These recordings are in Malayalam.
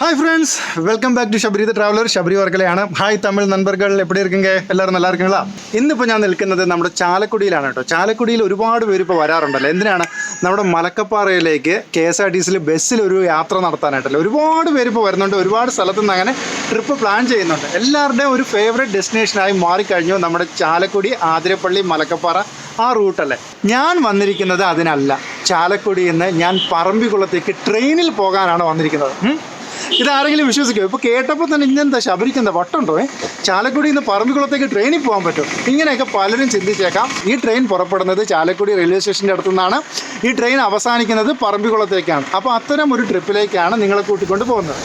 Hi friends welcome back to Shabari traveller Shabari വർക്കലയാണ് hi Tamil നൻപർകൾ എപ്പോഴും ഇരിക്കുങ്ക? എല്ലാവരും നല്ല ഇരിക്കുന്നതാ ഇന്നിപ്പോൾ ഞാൻ നിൽക്കുന്നത് നമ്മുടെ ചാലക്കുടിയിലാണ് കേട്ടോ. ചാലക്കുടിയിൽ ഒരുപാട് പേര് ഇപ്പോൾ വരാറുണ്ടല്ലോ. എന്തിനാണ്? നമ്മുടെ മലക്കപ്പാറയിലേക്ക് കെ എസ് ആർ ടി സിയിൽ ബസ്സിൽ ഒരു യാത്ര നടത്താനായിട്ടല്ലോ. ഒരുപാട് പേര് ഇപ്പോൾ വരുന്നുണ്ട്. ഒരുപാട് സ്ഥലത്തു നിന്ന് അങ്ങനെ ട്രിപ്പ് പ്ലാൻ ചെയ്യുന്നുണ്ട്. എല്ലാവരുടെയും ഒരു ഫേവറേറ്റ് ഡെസ്റ്റിനേഷനായി മാറിക്കഴിഞ്ഞു നമ്മുടെ ചാലക്കുടി ആതിരപ്പള്ളി മലക്കപ്പാറ ആ റൂട്ടല്ലേ ഞാൻ വന്നിരിക്കുന്നത് അതിനല്ല. ചാലക്കുടിയിൽ നിന്ന് ഞാൻ പറമ്പിക്കുളത്തേക്ക് ട്രെയിനിൽ പോകാനാണ് വന്നിരിക്കുന്നത്. ഇതാരെങ്കിലും വിശ്വസിക്കുമോ ഇപ്പോൾ കേട്ടപ്പോൾ തന്നെ ഇന്നെന്താ ശബരിക്കെന്താ വട്ടുണ്ടോ? ഏ ചാലക്കുടിയിൽ നിന്ന് പറമ്പിക്കുളത്തേക്ക് ട്രെയിനിൽ പോകാൻ പറ്റും. ഇങ്ങനെയൊക്കെ പലരും ചിന്തിച്ചേക്കാം. ഈ ട്രെയിൻ പുറപ്പെടുന്നത് ചാലക്കുടി റെയിൽവേ സ്റ്റേഷന്റെ അടുത്തു നിന്നാണ് ഈ ട്രെയിൻ അവസാനിക്കുന്നത് പറമ്പിക്കുളത്തേക്കാണ്. അപ്പോൾ അത്തരം ഒരു ട്രിപ്പിലേക്കാണ് നിങ്ങളെ കൂട്ടിക്കൊണ്ട് പോകുന്നത്.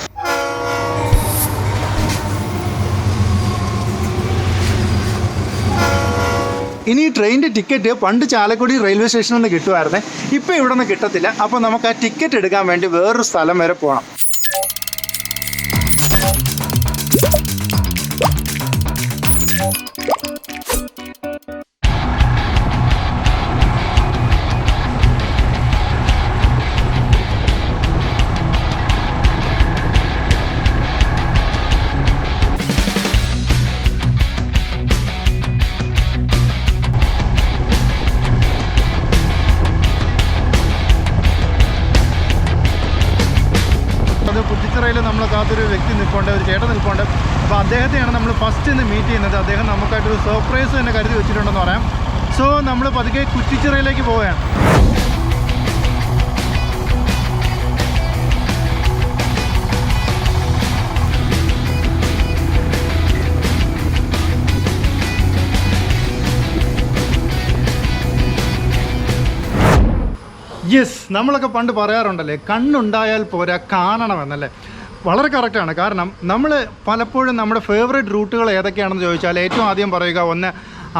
ഇനി ഈ ട്രെയിനിന്റെ ടിക്കറ്റ് പണ്ട് ചാലക്കുടി റെയിൽവേ സ്റ്റേഷനിൽ നിന്ന് കിട്ടുമായിരുന്നേ. ഇപ്പോൾ ഇവിടെ നിന്ന് കിട്ടത്തില്ല. അപ്പോൾ നമുക്ക് ആ ടിക്കറ്റ് എടുക്കാൻ വേണ്ടി വേറൊരു സ്ഥലം വരെ പോകണം. അദ്ദേഹത്തെയാണ് നമ്മൾ ഫസ്റ്റ് ഇന്ന് മീറ്റ് ചെയ്യുന്നത്. അദ്ദേഹം നമുക്കായിട്ടൊരു സർപ്രൈസ് തന്നെ കരുതി വെച്ചിട്ടുണ്ടെന്ന് പറയാം. സോ നമ്മൾ പതുക്കെ കുറ്റിച്ചിറയിലേക്ക് പോവുകയാണ്. യെസ് നമ്മളൊക്കെ പണ്ട് പറയാറുണ്ടല്ലേ കണ്ണുണ്ടായാൽ പോരാ കാണണമെന്നല്ലേ? വളരെ കറക്റ്റാണ് കാരണം നമ്മൾ പലപ്പോഴും നമ്മുടെ ഫേവറേറ്റ് റൂട്ടുകൾ ഏതൊക്കെയാണെന്ന് ചോദിച്ചാൽ ഏറ്റവും ആദ്യം പറയുക ഒന്ന്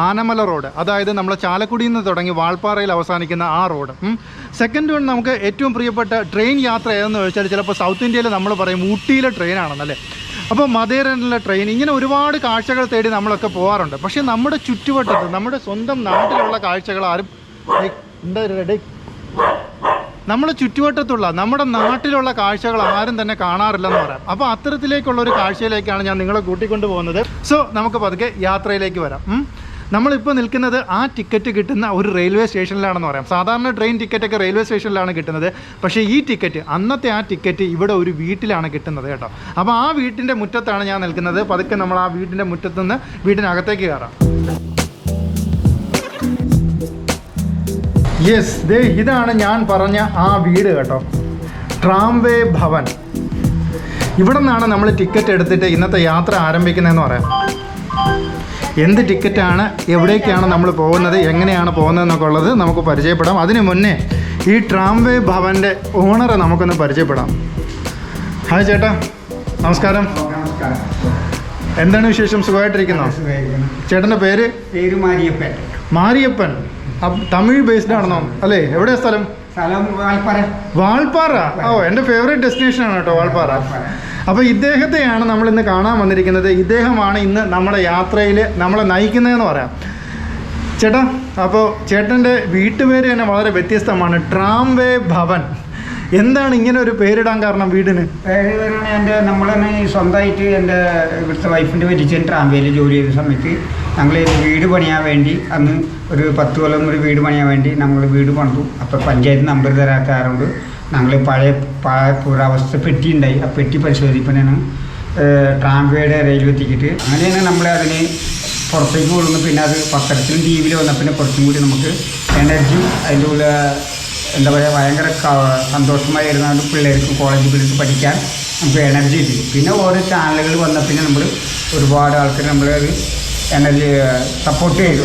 ആനമല റോഡ് അതായത് നമ്മളെ ചാലക്കുടിയിൽ നിന്ന് തുടങ്ങി വാൾപ്പാറയിൽ അവസാനിക്കുന്ന ആ റോഡ് സെക്കൻഡ് വൺ നമുക്ക് ഏറ്റവും പ്രിയപ്പെട്ട ട്രെയിൻ യാത്ര ഏതെന്ന് ചോദിച്ചാൽ ചിലപ്പോൾ സൗത്ത് ഇന്ത്യയിൽ നമ്മൾ പറയും ഊട്ടിയിലെ ട്രെയിനാണെന്നല്ലേ അപ്പോൾ മധേരനിലെ ട്രെയിൻ ഇങ്ങനെ ഒരുപാട് കാഴ്ചകൾ തേടി നമ്മളൊക്കെ പോകാറുണ്ട് പക്ഷേ നമ്മുടെ ചുറ്റുവട്ടത്ത് നമ്മുടെ സ്വന്തം നാട്ടിലുള്ള കാഴ്ചകൾ ആരും എന്താ നമ്മുടെ ചുറ്റുവട്ടത്തുള്ള നമ്മുടെ നാട്ടിലുള്ള കാഴ്ചകൾ ആരും തന്നെ കാണാറില്ലെന്ന് പറയാം. അപ്പോൾ അത്തരത്തിലേക്കുള്ള ഒരു കാഴ്ചയിലേക്കാണ് ഞാൻ നിങ്ങളെ കൂട്ടിക്കൊണ്ടു പോകുന്നത്. സോ നമുക്ക് പതുക്കെ യാത്രയിലേക്ക് വരാം. നമ്മളിപ്പോൾ നിൽക്കുന്നത് ആ ടിക്കറ്റ് കിട്ടുന്ന ഒരു റെയിൽവേ സ്റ്റേഷനിലാണെന്ന് പറയാം. സാധാരണ ട്രെയിൻ ടിക്കറ്റൊക്കെ റെയിൽവേ സ്റ്റേഷനിലാണ് കിട്ടുന്നത്. പക്ഷേ ഈ ടിക്കറ്റ് അന്നത്തെ ആ ടിക്കറ്റ് ഇവിടെ ഒരു വീട്ടിലാണ് കിട്ടുന്നത് കേട്ടോ. അപ്പോൾ ആ വീട്ടിന്റെ മുറ്റത്താണ് ഞാൻ നിൽക്കുന്നത്. പതുക്കെ നമ്മൾ ആ വീട്ടിന്റെ മുറ്റത്തുനിന്ന് വീട്ടിനകത്തേക്ക് കയറാം. യെസ് ദേ ഇതാണ് ഞാൻ പറഞ്ഞ ആ വീട് കേട്ടോ. ട്രാംവേ ഭവൻ. ഇവിടെ നിന്നാണ് നമ്മൾ ടിക്കറ്റ് എടുത്തിട്ട് ഇന്നത്തെ യാത്ര ആരംഭിക്കുന്നതെന്ന് പറയാം. എന്ത് ടിക്കറ്റാണ് എവിടേക്കാണ് നമ്മൾ പോകുന്നത് എങ്ങനെയാണ് പോകുന്നതെന്നൊക്കെ ഉള്ളത് നമുക്ക് പരിചയപ്പെടാം. അതിനു മുന്നേ ഈ ട്രാംവേ ഭവന്റെ ഓണറെ നമുക്കൊന്ന് പരിചയപ്പെടാം. ഹായ് ചേട്ടാ നമസ്കാരം. എന്താണ് വിശേഷം? സുഖമായിട്ടിരിക്കുന്നോ? സുഖമായിരിക്കുന്നു. ചേട്ടന്റെ പേര്? പേര് മാരിയപ്പൻ. മാരിയപ്പൻ. തമിഴ് ബേസ്ഡ് ആണെന്നോ? അല്ലേ? എവിടെയാ സ്ഥലം? വാൾപ്പാറ ഓ എന്റെ ഫേവറേറ്റ് ഡെസ്റ്റിനേഷൻ ആണ് കേട്ടോ വാൾപ്പാറ അപ്പോൾ ഇദ്ദേഹത്തെയാണ് നമ്മൾ ഇന്ന് കാണാൻ വന്നിരിക്കുന്നത്. ഇദ്ദേഹമാണ് ഇന്ന് നമ്മുടെ യാത്രയിൽ നമ്മളെ നയിക്കുന്നതെന്ന് പറയാം. ചേട്ടാ അപ്പോൾ ചേട്ടന്റെ വീട്ടുപേര് തന്നെ വളരെ വ്യത്യസ്തമാണ്. ട്രാംവേ ഭവൻ. എന്താണ് ഇങ്ങനെ ഒരു പേരിടാൻ കാരണം വീടിന്? പേര് എന്റെ ഈ സ്വന്തമായിട്ട് എന്റെ ഇവിടുത്തെ വൈഫിന്റെ പേര് ട്രാം വേയിൽ ജോലി ചെയ്ത സമയത്ത് ഞങ്ങൾ വീട് പണിയാൻ വേണ്ടി അന്ന് ഒരു പത്ത് കൊല്ലം ഒരു വീട് പണിയാൻ വേണ്ടി നമ്മൾ വീട് പണിതു. അപ്പോൾ പഞ്ചായത്ത് നമ്പർ തരാത്ത ഞങ്ങൾ പഴയ പഴയ പുരാവസ്ഥ പെട്ടി ഉണ്ടായി ആ പെട്ടി പരിശോധിപ്പനാണ് ട്രാംവേയുടെ റെയിൽവേ ടിക്കറ്റ് അങ്ങനെയാണ് നമ്മൾ അതിന് പുറത്തേക്ക് കൊള്ളുന്നു പിന്നെ അത് പത്രത്തിലും ടി വിയിൽ വന്ന പിന്നെ കുറച്ചും കൂടി നമുക്ക് എനർജി അതിന്റെ ഉള്ള എന്താ പറയുക ഭയങ്കര സന്തോഷമായി പിള്ളേർക്ക് കോളേജ് പിള്ളേർക്ക് പഠിക്കാൻ നമുക്ക് എനർജി കിട്ടി. പിന്നെ ഓരോ ചാനലുകൾ വന്ന പിന്നെ നമ്മൾ ഒരുപാട് ആൾക്കാർ നമ്മൾ എനർജി സപ്പോർട്ട് ചെയ്തു.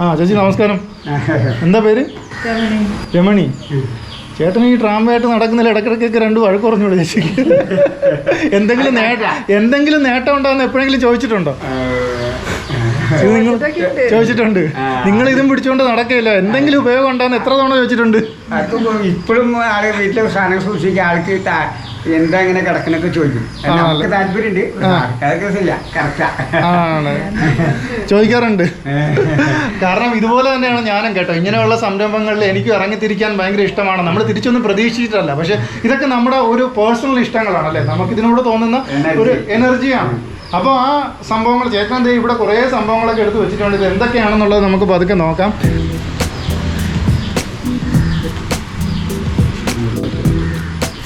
ആ ചേച്ചി നമസ്കാരം. എന്താ പേര്? രമണി. ചേട്ടൻ ഈ ട്രാമ്പായിട്ട് നടക്കുന്നില്ല ഇടക്കിടക്കൊക്കെ രണ്ട് വഴക്ക് പറഞ്ഞോളൂ ചേച്ചി. എന്തെങ്കിലും നേട്ടം എന്തെങ്കിലും നേട്ടം ഉണ്ടാകുന്ന എപ്പോഴെങ്കിലും ചോദിച്ചിട്ടുണ്ടോ? നിങ്ങൾ ചോദിച്ചിട്ടുണ്ട്. നിങ്ങൾ ഇതും പിടിച്ചുകൊണ്ട് നടക്കില്ല എന്തെങ്കിലും ഉപയോഗം ഉണ്ടാകുന്ന എത്ര തവണ ചോദിച്ചിട്ടുണ്ട്? ഇപ്പോഴും ആൾ വീട്ടിലെ സാധനം സൂക്ഷിക്കുക ആൾക്ക് എന്താ ഇങ്ങനെ കിടക്കണൊക്കെ ചോദിക്കും. നമുക്ക് താല്പര്യമുണ്ട്. കറക്റ്റാ. ആണ്. ചോദിക്കാറുണ്ട്. കാരണം ഇതുപോലെ തന്നെയാണ് ഞാനും കേട്ടോ. ഇങ്ങനെയുള്ള സംരംഭങ്ങളിൽ എനിക്ക് ഇറങ്ങിത്തിരിക്കാൻ ഭയങ്കര ഇഷ്ടമാണ്. നമ്മൾ തിരിച്ചൊന്നും പ്രതീക്ഷിച്ചിട്ടല്ല. പക്ഷെ ഇതൊക്കെ നമ്മുടെ ഒരു പേഴ്സണൽ ഇഷ്ടങ്ങളാണ് അല്ലേ നമുക്ക് ഇതിനോട് തോന്നുന്ന ഒരു എനർജിയാണ് അപ്പോൾ ആ സംഭവങ്ങൾ ചേട്ടൻ ദേ ഇവിടെ കുറേ സംഭവങ്ങളൊക്കെ എടുത്തു വെച്ചിട്ടുണ്ട്. ഇത് എന്തൊക്കെയാണെന്നുള്ളത് നമുക്ക് പതുക്കെ നോക്കാം.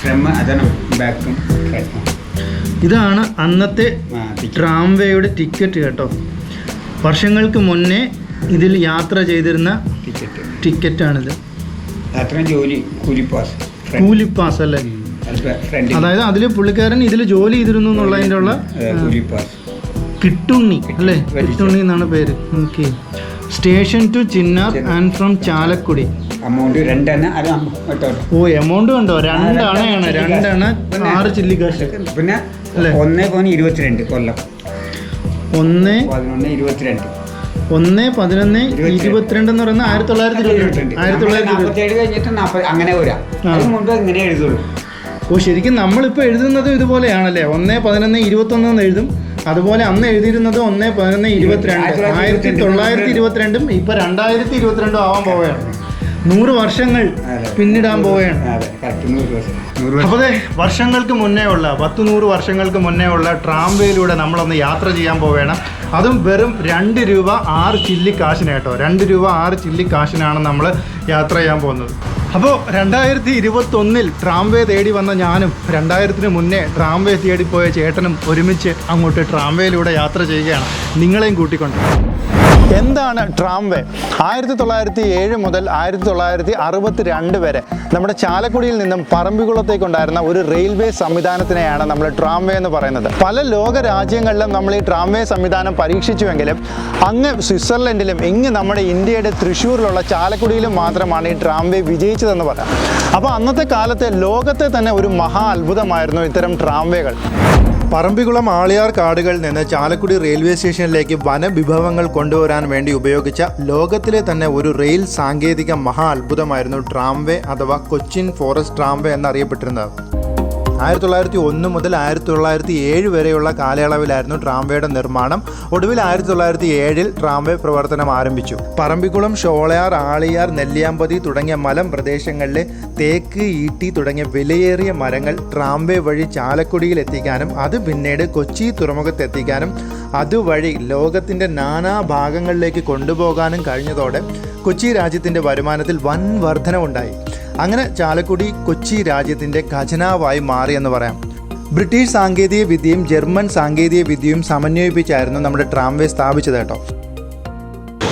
ഫ്രണ്ട് അതാണ് ബാക്കും ഇതാണ് അന്നത്തെ ട്രാംവേയുടെ ടിക്കറ്റ് കേട്ടോ. വർഷങ്ങൾക്ക് മുന്നേ ഇതിൽ യാത്ര ചെയ്തിരുന്ന ടിക്കറ്റ് ടിക്കറ്റാണിത് അത്രയും ജോലി പാസ് കൂലി പാസ് അല്ലേ? അതായത് അതിൽ പുള്ളിക്കാരൻ ഇതിൽ ജോലി ചെയ്തിരുന്നു എന്നുള്ളതിന്റെ ഉള്ള കിട്ടുണ്ണി അല്ലേ? കിട്ടുണ്ണി എന്നാണ് പേര്. Okay. Station to Chinnar and from Chalakudy. Amount രണ്ടെണ്ണ. അത് ഓ എമൗണ്ട് കണ്ടോ? രണ്ടെണ്ണയാണ് രണ്ടെണ്ണ ആറ് ചില്ലി കാശ്. പിന്നെ ഒന്ന് പോയിന്റ് ഇരുപത്തിരണ്ട് കൊല്ലം. ഒന്ന് പതിനൊന്ന് ഇരുപത്തിരണ്ട്. ഒന്ന് പതിനൊന്ന് ഇരുപത്തിരണ്ട്. എന്ന് പറയുന്നത് ആയിരത്തി തൊള്ളായിരത്തി ഇരുപത്തിരണ്ട്. ആയിരത്തി തൊള്ളായിരത്തി കഴിഞ്ഞിട്ട് അങ്ങനെ വരാം. ഇങ്ങനെ എഴുതുള്ളൂ. ഓ ശരിക്കും നമ്മളിപ്പോൾ എഴുതുന്നത് ഇതുപോലെയാണല്ലേ? ഒന്ന് പതിനൊന്ന് ഇരുപത്തൊന്ന് എന്ന് എഴുതും. അതുപോലെ അന്ന് എഴുതിയിരുന്നത് ഒന്ന് പതിനൊന്ന് ഇരുപത്തിരണ്ട്. ആയിരത്തി തൊള്ളായിരത്തി ഇരുപത്തിരണ്ടും. ഇപ്പൊ രണ്ടായിരത്തി ഇരുപത്തിരണ്ടും ആവാൻ പോവുകയാണ്. നൂറ് വർഷങ്ങൾ പിന്നിടാൻ പോവുകയാണ്. ദേ വർഷങ്ങൾക്ക് മുന്നേ ഉള്ള പത്ത് നൂറ് വർഷങ്ങൾക്ക് മുന്നേ ഉള്ള ട്രാംവേയിലൂടെ നമ്മളൊന്ന് യാത്ര ചെയ്യാൻ പോവുകയാണ്. അതും വെറും രണ്ട് രൂപ ആറ് ചില്ലി കാശിന് കേട്ടോ. രണ്ട് രൂപ ആറ് ചില്ലി കാശിനാണ് നമ്മൾ യാത്ര ചെയ്യാൻ പോകുന്നത്. അപ്പോൾ രണ്ടായിരത്തി ഇരുപത്തൊന്നിൽ ട്രാംവേ തേടി വന്ന ഞാനും രണ്ടായിരത്തിന് മുന്നേ ട്രാംവേ തേടിപ്പോയ ചേട്ടനും ഒരുമിച്ച് അങ്ങോട്ട് ട്രാംവേയിലൂടെ യാത്ര ചെയ്യുകയാണ്. നിങ്ങളെയും കൂട്ടിക്കൊണ്ട്. എന്താണ് ട്രാംവേ? ആയിരത്തി തൊള്ളായിരത്തി ഏഴ് മുതൽ ആയിരത്തി തൊള്ളായിരത്തി അറുപത്തി രണ്ട് വരെ നമ്മുടെ ചാലക്കുടിയിൽ നിന്നും പറമ്പിക്കുളത്തേക്കുണ്ടായിരുന്ന ഒരു റെയിൽവേ സംവിധാനത്തിനെയാണ് നമ്മൾ ട്രാംവേ എന്ന് പറയുന്നത്. പല ലോക രാജ്യങ്ങളിലും നമ്മൾ ഈ ട്രാംവേ സംവിധാനം പരീക്ഷിച്ചുവെങ്കിലും അങ്ങ് സ്വിറ്റ്സർലൻഡിലും ഇങ്ങ് നമ്മുടെ ഇന്ത്യയുടെ തൃശ്ശൂരിലുള്ള ചാലക്കുടിയിലും മാത്രമാണ് ഈ ട്രാംവേ വിജയിച്ചതെന്ന് പറയാം. അപ്പോൾ അന്നത്തെ കാലത്തെ ലോകത്തെ തന്നെ ഒരു മഹാ അത്ഭുതമായിരുന്നു ഇത്തരം ട്രാംവേകൾ. പറമ്പിക്കുളം ആളിയാർ കാടുകളിൽ നിന്ന് ചാലക്കുടി റെയിൽവേ സ്റ്റേഷനിലേക്ക് വനവിഭവങ്ങൾ കൊണ്ടുവരാൻ വേണ്ടി ഉപയോഗിച്ച ലോകത്തിലെ തന്നെ ഒരു റെയിൽ സാങ്കേതിക മഹാ അത്ഭുതമായിരുന്നു ട്രാംവേ അഥവാ കൊച്ചിൻ ഫോറസ്റ്റ് ട്രാംവേ എന്നറിയപ്പെട്ടിരുന്നത്. ആയിരത്തി തൊള്ളായിരത്തി ഒന്ന് മുതൽ ആയിരത്തി തൊള്ളായിരത്തി ഏഴ് വരെയുള്ള കാലയളവിലായിരുന്നു ട്രാംവേയുടെ നിർമ്മാണം. ഒടുവിൽ ആയിരത്തി തൊള്ളായിരത്തി ഏഴിൽ ട്രാംവേ പ്രവർത്തനം ആരംഭിച്ചു. പറമ്പിക്കുളം ഷോളയാർ ആളിയാർ നെല്ലിയാമ്പതി തുടങ്ങിയ മലം പ്രദേശങ്ങളിലെ തേക്ക് ഈട്ടി തുടങ്ങിയ വിലയേറിയ മരങ്ങൾ ട്രാംവേ വഴി ചാലക്കുടിയിൽ എത്തിക്കാനും അത് പിന്നീട് കൊച്ചി തുറമുഖത്ത് എത്തിക്കാനും അതുവഴി ലോകത്തിന്റെ നാനാ ഭാഗങ്ങളിലേക്ക് കൊണ്ടുപോകാനും കഴിഞ്ഞതോടെ കൊച്ചി രാജ്യത്തിന്റെ വരുമാനത്തിൽ വൻ വർധനവുണ്ടായി. അങ്ങനെ ചാലക്കുടി കൊച്ചി രാജ്യത്തിന്റെ ഖജനാവായി മാറി എന്ന് പറയാം. ബ്രിട്ടീഷ് സാങ്കേതിക വിദ്യയും ജർമ്മൻ സാങ്കേതിക വിദ്യയും സമന്വയിപ്പിച്ചായിരുന്നു നമ്മുടെ ട്രാംവേ സ്ഥാപിച്ചത് കേട്ടോ.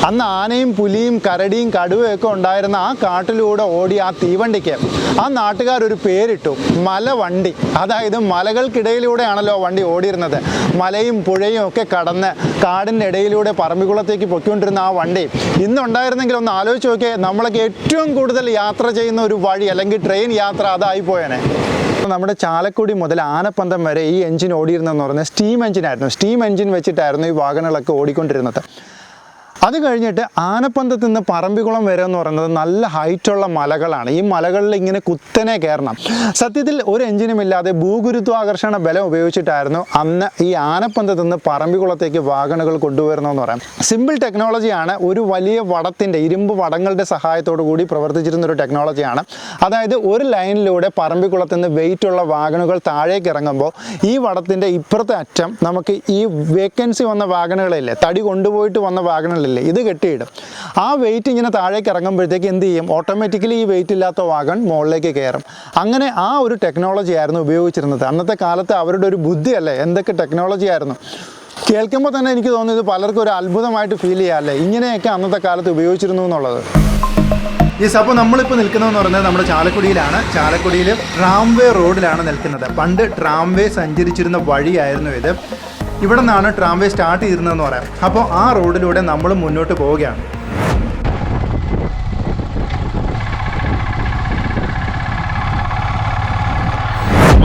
അന്ന് ആനയും പുലിയും കരടിയും കടുവയൊക്കെ ഉണ്ടായിരുന്ന ആ കാട്ടിലൂടെ ഓടി ആ തീവണ്ടിക്ക് ആ നാട്ടുകാരൊരു പേരിട്ടു മലവണ്ടി. അതായത് മലകൾക്കിടയിലൂടെയാണല്ലോ വണ്ടി ഓടിയിരുന്നത്. മലയും പുഴയും ഒക്കെ കടന്ന് കാടിന്റെ ഇടയിലൂടെ പറമ്പിക്കുളത്തേക്ക് പൊയ്ക്കൊണ്ടിരുന്ന ആ വണ്ടി. ഇന്നുണ്ടായിരുന്നെങ്കിൽ ഒന്ന് ആലോചിച്ച് നോക്കിയേ നമ്മളൊക്കെ ഏറ്റവും കൂടുതൽ യാത്ര ചെയ്യുന്ന ഒരു വഴി അല്ലെങ്കിൽ ട്രെയിൻ യാത്ര അതായി പോയേനെ. നമ്മുടെ ചാലക്കുടി മുതൽ ആനപ്പന്തം വരെ ഈ എഞ്ചിൻ ഓടിയിരുന്നെന്ന് പറഞ്ഞാൽ സ്റ്റീം എഞ്ചിനായിരുന്നു. സ്റ്റീം എഞ്ചിൻ വെച്ചിട്ടായിരുന്നു ഈ വാഹനങ്ങളൊക്കെ ഓടിക്കൊണ്ടിരുന്നത്. അത് കഴിഞ്ഞിട്ട് ആനപ്പന്തത്ത് നിന്ന് പറമ്പിക്കുളം വരെ എന്ന് പറയുന്നത് നല്ല ഹൈറ്റുള്ള മലകളാണ്. ഈ മലകളിൽ ഇങ്ങനെ കുത്തനെ കയറണം. സത്യത്തിൽ ഒരു എഞ്ചിനും ഇല്ലാതെ ഭൂഗുരുത്വാകർഷണ ബലം ഉപയോഗിച്ചിട്ടായിരുന്നു അന്ന് ഈ ആനപ്പന്തത്ത് നിന്ന് പറമ്പിക്കുളത്തേക്ക് വാഗണുകൾ കൊണ്ടുവരുന്നതെന്ന് പറയാം. സിമ്പിൾ ടെക്നോളജിയാണ് ഒരു വലിയ വടത്തിന്റെ ഇരുമ്പ് വടങ്ങളുടെ സഹായത്തോടു കൂടി പ്രവർത്തിച്ചിരുന്ന ഒരു ടെക്നോളജിയാണ് അതായത് ഒരു ലൈനിലൂടെ പറമ്പിക്കുളത്ത് നിന്ന് വെയിറ്റുള്ള വാഗണുകൾ താഴേക്ക് ഇറങ്ങുമ്പോൾ ഈ വടത്തിന്റെ ഇപ്പുറത്തെ അറ്റം നമുക്ക് ഈ വേക്കൻസി വന്ന വാഗണുകളില്ലേ തടി കൊണ്ടുപോയിട്ട് വന്ന വാഗണുകളില്ലേ ഇത് കെട്ടിയിടും. ആ വെയിറ്റ് ഇങ്ങനെ താഴേക്ക് ഇറങ്ങുമ്പോഴത്തേക്ക് എന്ത് ചെയ്യും? ഓട്ടോമാറ്റിക്കലി ഈ വെയിറ്റ് ഇല്ലാത്ത വാഗൺ മുകളിലേക്ക് കയറും. അങ്ങനെ ആ ഒരു ടെക്നോളജി ആയിരുന്നു ഉപയോഗിച്ചിരുന്നത്. അന്നത്തെ കാലത്ത് അവരുടെ ഒരു ബുദ്ധിയല്ലേ? എന്തൊക്കെ ടെക്നോളജി ആയിരുന്നു? കേൾക്കുമ്പോൾ തന്നെ എനിക്ക് തോന്നുന്നത് പലർക്കും ഒരു അത്ഭുതമായിട്ട് ഫീൽ ചെയ്യാമല്ലേ ഇങ്ങനെയൊക്കെ അന്നത്തെ കാലത്ത് ഉപയോഗിച്ചിരുന്നു എന്നുള്ളത്. യെസ് അപ്പോൾ നമ്മളിപ്പോൾ നിൽക്കുന്നതെന്ന് പറഞ്ഞാൽ നമ്മുടെ ചാലക്കുടിയിലാണ്. ചാലക്കുടിയിൽ ട്രാംവേ റോഡിലാണ് നിൽക്കുന്നത്. പണ്ട് ട്രാംവേ സഞ്ചരിച്ചിരുന്ന വഴിയായിരുന്നു ഇത്. ഇവിടെ നിന്നാണ് ട്രാംവേ സ്റ്റാർട്ട് ചെയ്തിരുന്നതെന്ന് പറയാം. അപ്പോൾ ആ റോഡിലൂടെ നമ്മൾ മുന്നോട്ട് പോവുകയാണ്.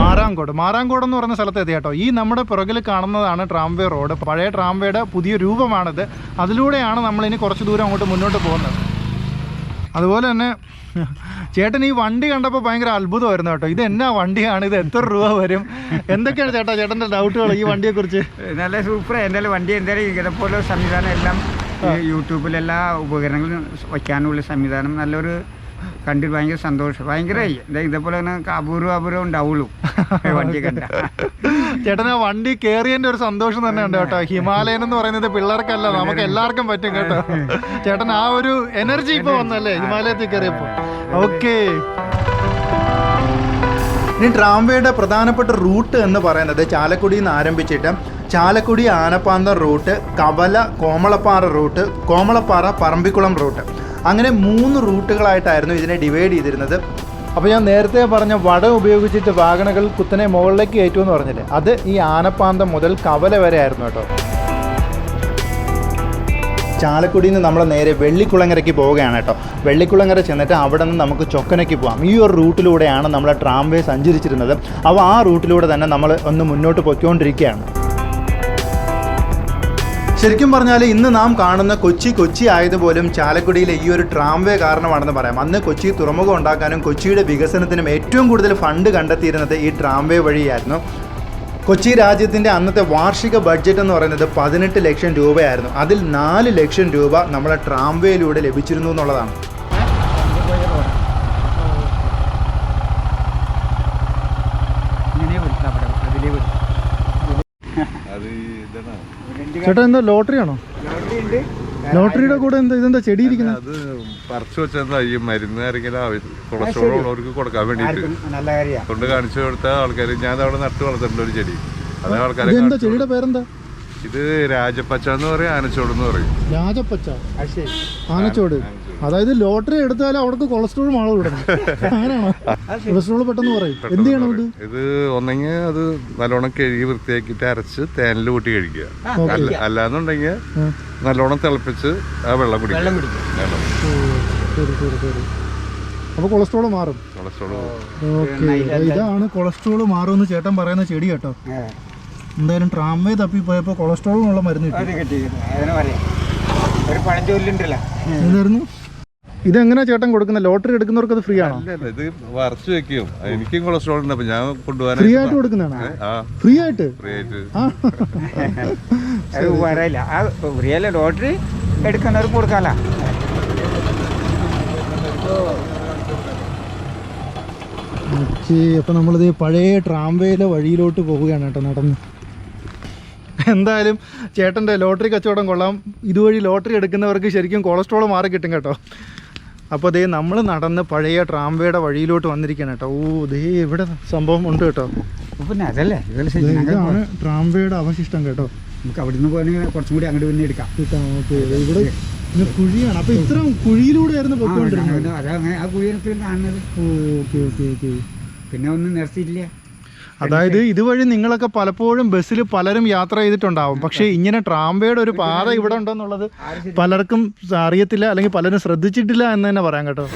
മാറാങ്കോട്. മാറാങ്കോട് എന്ന് പറയുന്ന സ്ഥലത്ത് എത്തി കേട്ടോ. ഈ നമ്മുടെ പുറകിൽ കാണുന്നതാണ് ട്രാംവേ റോഡ് പഴയ ട്രാംവേയുടെ പുതിയ രൂപമാണിത്. അതിലൂടെയാണ് നമ്മൾ ഇനി കുറച്ച് ദൂരം അങ്ങോട്ട് മുന്നോട്ട് പോകുന്നത്. അതുപോലെ തന്നെ ചേട്ടൻ ഈ വണ്ടി കണ്ടപ്പോൾ ഭയങ്കര അത്ഭുതമായിരുന്നു കേട്ടോ. ഇത് എന്നാ വണ്ടിയാണ്? ഇത് എത്ര രൂപ വരും? എന്തൊക്കെയാണ് ചേട്ടാ ചേട്ടന്റെ ഡൗട്ടുകൾ ഈ വണ്ടിയെക്കുറിച്ച് നല്ല സൂപ്പർ എന്തായാലും വണ്ടി എന്തായാലും ഇതേപോലെ സംവിധാനം എല്ലാം യൂട്യൂബിലെല്ലാ ഉപകരണങ്ങളും വയ്ക്കാനുള്ള സംവിധാനം. നല്ലൊരു കണ്ടിട്ട് ഭയങ്കര സന്തോഷം. ഭയങ്കരമായി ഇതേപോലെ തന്നെ അപൂർവം അപൂർവം ഉണ്ടാവുള്ളൂ. വണ്ടി കണ്ട. ചേട്ടന് വണ്ടി കയറിയതിന്റെ ഒരു സന്തോഷം തന്നെ ഉണ്ട് കേട്ടോ. ഹിമാലയൻ എന്ന് പറയുന്നത് പിള്ളേർക്കല്ല നമുക്ക് എല്ലാവർക്കും പറ്റും കേട്ടോ. ചേട്ടൻ ആ ഒരു എനർജി ഇപ്പൊ വന്നല്ലേ ഹിമാലയത്തിൽ കയറിയപ്പോ ഓക്കേ ഇനി ട്രാംവേയുടെ പ്രധാനപ്പെട്ട റൂട്ട് എന്ന് പറയുന്നത് ചാലക്കുടിയിൽ നിന്ന് ആരംഭിച്ചിട്ട് Chalakudy Anappantham route Kavala Komalappara route Komalappara Parambikulam route. അങ്ങനെ മൂന്ന് റൂട്ടുകളായിട്ടായിരുന്നു ഇതിനെ ഡിവൈഡ് ചെയ്തിരുന്നത്. അപ്പോൾ ഞാൻ നേരത്തെ പറഞ്ഞ വട ഉപയോഗിച്ചിട്ട് വാഗണകൾ കുത്തനെ മുകളിലേക്ക് കയറ്റുമെന്ന് പറഞ്ഞില്ലേ? അത് ഈ ആനപ്പാന്തം മുതൽ കവല വരെ ആയിരുന്നു കേട്ടോ. ചാലക്കുടിയിൽ നിന്ന് നമ്മൾ നേരെ വെള്ളിക്കുളങ്ങരയ്ക്ക് പോവുകയാണ് കേട്ടോ. വെള്ളിക്കുളങ്ങര ചെന്നിട്ട് അവിടെ നിന്ന് നമുക്ക് ചൊക്കനയ്ക്ക് പോകാം ഈ ഒരു റൂട്ടിലൂടെയാണ് നമ്മൾ ട്രാംവേ സഞ്ചരിച്ചിരുന്നത്. അപ്പോൾ ആ റൂട്ടിലൂടെ തന്നെ നമ്മൾ ഒന്ന് മുന്നോട്ട് പൊയ്ക്കൊണ്ടിരിക്കുകയാണ്. ശരിക്കും പറഞ്ഞാൽ ഇന്ന് നാം കാണുന്ന കൊച്ചി കൊച്ചി ആയതുപോലും ചാലക്കുടിയിലെ ഈ ഒരു ട്രാംവേ കാരണമാണെന്ന് പറയാം. അന്ന് കൊച്ചി തുറമുഖം ഉണ്ടാക്കാനും കൊച്ചിയുടെ വികസനത്തിനും ഏറ്റവും കൂടുതൽ ഫണ്ട് കണ്ടെത്തിയിരുന്നത് ഈ ട്രാംവേ വഴിയായിരുന്നു. കൊച്ചി രാജ്യത്തിന്റെ അന്നത്തെ വാർഷിക ബഡ്ജറ്റ് എന്ന് പറയുന്നത് പതിനെട്ട് ലക്ഷം രൂപയായിരുന്നു. അതിൽ നാല് ലക്ഷം രൂപ നമ്മളെ ട്രാംവേയിലൂടെ ലഭിച്ചിരുന്നു എന്നുള്ളതാണ് ഇങ്ങനെ വിളിക്കാം അവിടെ അതിലേ വിളിക്കാം അത് ഇതാണ് ചേട്ടാ എന്താ ലോട്ടറി ആണോ ഉണ്ട് ലോട്ടറിയുടെ കൂടെ എന്താ ഇതെന്താ ചെടി ഇരിക്കുന്നത് അത് പറിച്ചു വെച്ചെന്താ ഈ മരുന്ന് ആരെങ്കിലും ആവശ്യം കൊളസ്ട്രോൾ ഉള്ളവർക്ക് കൊടുക്കാൻ വേണ്ടിയിട്ട്. കൊണ്ട് കാണിച്ചു കൊടുത്ത ആൾക്കാർ ഞാൻ അവിടെ നട്ടു വളർത്തിട്ടുണ്ട് ഒരു ചെടി. അത് ആൾക്കാരെ എന്താ ചെടിയുടെ പേരെന്താ? ഇത് രാജപ്പച്ച എന്ന് പറയും ആനച്ചോട് എന്ന് പറയും. രാജപ്പച്ച? ആനച്ചോട്? അതായത് ലോട്ടറി എടുത്താലും അവർക്ക് കൊളസ്ട്രോൾ മാള വിടണം? അങ്ങനെയാണോ? കൊളസ്ട്രോൾ പെട്ടെന്ന് പറയും. എന്ത് ചെയ്യണം ഇത്? ഇത് ഒന്നെങ്കിൽ അത് നല്ലോണം കഴുകി വൃത്തിയാക്കിയിട്ട് അരച്ച് തേനിൽ കൂട്ടി കഴിക്കുക അല്ലാന്നുണ്ടെങ്കിൽ നല്ലോണം തിളപ്പിച്ച് ആ വെള്ളം കുടിക്കും അപ്പൊ ശരി ശരി ശരി. അപ്പോൾ കൊളസ്ട്രോൾ മാറും. Cholesterol okay. ഇതാണ് കൊളസ്ട്രോൾ മാറുമെന്ന് ചേട്ടൻ പറയുന്ന ചെടി കേട്ടോ. എന്തായാലും ട്രാംവേ തപ്പി പോയപ്പോൾ കൊളസ്ട്രോളിനുള്ള മരുന്ന് കിട്ടി. ഒരു പഴഞ്ചൊല്ലുണ്ടല്ലോ. എന്തായിരുന്നു? ഇതെങ്ങനെയാ ചേട്ടൻ കൊടുക്കുന്നത്? ലോട്ടറി എടുക്കുന്നവർക്ക് അത് ഫ്രീ ആണോ ഇത് വറച്ചു വെക്കും. എനിക്കും കൊളസ്ട്രോൾ ഉണ്ട് ഞാൻ ഞാൻ ഫ്രീ ആയിട്ട് കൊടുക്കുന്നതാണ്? ആ. ഫ്രീ ആയിട്ട്? ഫ്രീ ആയിട്ട്. അത് പറയില്ല ലോട്ടറി എടുക്കുന്നവർക്ക് കൊടുക്കാല. ഓക്കെ അപ്പോൾ നമ്മളിത് പഴയ ട്രാംവേയിലെ വഴിയിലോട്ട് പോവുകയാണ് കേട്ടോ നടന്ന്. എന്തായാലും ചേട്ടന്റെ ലോട്ടറി കച്ചവടം കൊള്ളാം. ഇതുവഴി ലോട്ടറി എടുക്കുന്നവർക്ക് ശരിക്കും കൊളസ്ട്രോൾ മാറി കിട്ടും കേട്ടോ. അപ്പോൾ ദേ നമ്മൾ നടന്ന് പഴയ ട്രാംവേയുടെ വഴിയിലോട്ട് വന്നിരിക്കുകയാണ് കേട്ടോ. ഓ ദേ ഇവിടെ സംഭവം ഉണ്ട് കേട്ടോ. പിന്നെ അതല്ലേ? ഇതാണ് ട്രാംവേയുടെ അവശിഷ്ടം കേട്ടോ. നമുക്ക് അവിടെ നിന്ന് പോകണമെങ്കിൽ കുറച്ചും കൂടി അങ്ങോട്ട് പിന്നെ എടുക്കാം. കിട്ടാം ഓക്കെ ഇവിടെ കുഴിയാണ്. അപ്പോൾ ഇത്രയും കുഴിയിലൂടെയായിരുന്നു ആയിരുന്നു പോയിക്കൊണ്ടിരുന്നത് ഞങ്ങൾ അതങ്ങനെ ആ കുഴിയൊക്കെ കാണുന്നത്. Okay okay okay. പിന്നെ ഒന്നും നിർത്തിയില്ല അതായത് ഇതുവഴി നിങ്ങളൊക്കെ പലപ്പോഴും ബസ്സിൽ പലരും യാത്ര ചെയ്തിട്ടുണ്ടാവും. പക്ഷേ ഇങ്ങനെ ട്രാംവേയുടെ ഒരു പാത ഇവിടെ ഉണ്ടെന്നുള്ളത് പലർക്കും അറിയത്തില്ല അല്ലെങ്കിൽ പലരും ശ്രദ്ധിച്ചിട്ടില്ല എന്ന് തന്നെ പറയാം കേട്ടോ.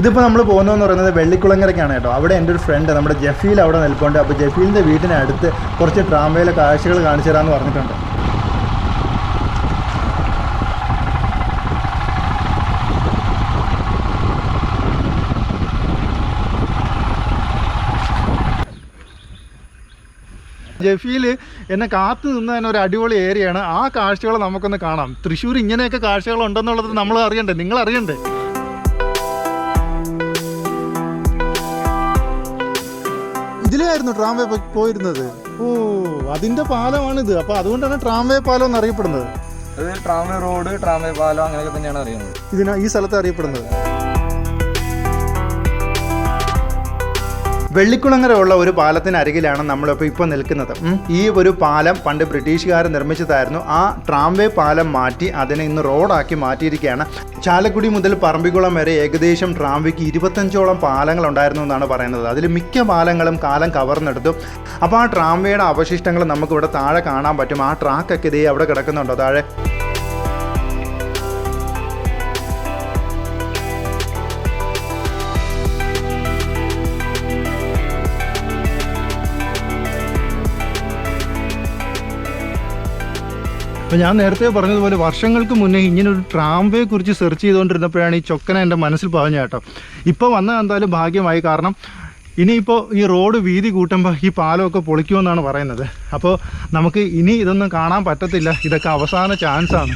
ഇതിപ്പോൾ നമ്മൾ പോകുന്നതെന്ന് പറയുന്നത് വെള്ളിക്കുളങ്ങരയ്ക്കാണ് കേട്ടോ. അവിടെ എന്റെ ഒരു ഫ്രണ്ട് നമ്മുടെ ജഫീൽ അവിടെ നിൽപ്പുണ്ട്. അപ്പോൾ ജഫീലിന്റെ വീടിനടുത്ത് കുറച്ച് ട്രാംവേയിലെ കാഴ്ചകൾ കാണിച്ചു തരാമെന്ന് പറഞ്ഞിട്ടുണ്ട്. ജഫീൽ എന്നെ കാത്തു നിന്നതിന് ഒരു അടിപൊളി ഏരിയയാണ്. ആ കാഴ്ചകൾ നമുക്കൊന്ന് കാണാം. തൃശ്ശൂർ ഇങ്ങനെയൊക്കെ കാഴ്ചകൾ ഉണ്ടെന്നുള്ളത് നമ്മൾ അറിയണ്ടേ? നിങ്ങൾ അറിയണ്ടേ? ഇതിലായിരുന്നു ട്രാംവേ പോയിരുന്നത്. ഓ അതിന്റെ പാലമാണിത്. അപ്പൊ അതുകൊണ്ടാണ് ട്രാംവേ പാലം എന്ന് അറിയപ്പെടുന്നത് അത് ട്രാമേ റോഡ് ട്രാംവേ പാലം അങ്ങനെയൊക്കെ തന്നെയാണ് അറിയുന്നത്. ഇതിനാ ഈ സ്ഥലത്ത് അറിയപ്പെടുന്നത്. വെള്ളിക്കുളങ്ങര ഉള്ള ഒരു പാലത്തിനരികിലാണ് നമ്മളിപ്പോൾ ഇപ്പോൾ നിൽക്കുന്നത്. ഈ ഒരു പാലം പണ്ട് ബ്രിട്ടീഷുകാർ നിർമ്മിച്ചതായിരുന്നു. ആ ട്രാംവേ പാലം മാറ്റി അതിനെ ഇന്ന് റോഡാക്കി മാറ്റിയിരിക്കുകയാണ്. ചാലക്കുടി മുതൽ പറമ്പിക്കുളം വരെ ഏകദേശം ട്രാംവേക്ക് ഇരുപത്തഞ്ചോളം പാലങ്ങൾ ഉണ്ടായിരുന്നു എന്നാണ് പറയുന്നത്. അതിൽ മിക്ക പാലങ്ങളും കാലം കവർന്നെടുത്തു. അപ്പോൾ ആ ട്രാംവേയുടെ അവശിഷ്ടങ്ങൾ നമുക്കിവിടെ താഴെ കാണാൻ പറ്റും. ആ ട്രാക്കൊക്കെ ഇതേ അവിടെ കിടക്കുന്നുണ്ടോ താഴെ? അപ്പോൾ ഞാൻ നേരത്തെ പറഞ്ഞതുപോലെ വർഷങ്ങൾക്ക് മുന്നേ ഇങ്ങനെ ഒരു ട്രാംവേ കുറിച്ച് സെർച്ച് ചെയ്തുകൊണ്ടിരുന്നപ്പോഴാണ് ഈ ചൊക്കന എന്റെ മനസ്സിൽ പറഞ്ഞ കേട്ടോ. ഇപ്പോൾ വന്നത് എന്തായാലും ഭാഗ്യമായി. കാരണം ഇനിയിപ്പോൾ ഈ റോഡ് വീതി കൂട്ടുമ്പോൾ ഈ പാലമൊക്കെ പൊളിക്കുമെന്നാണ് പറയുന്നത്. അപ്പോൾ നമുക്ക് ഇനി ഇതൊന്നും കാണാൻ പറ്റത്തില്ല. ഇതൊക്കെ അവസാന ചാൻസാണ്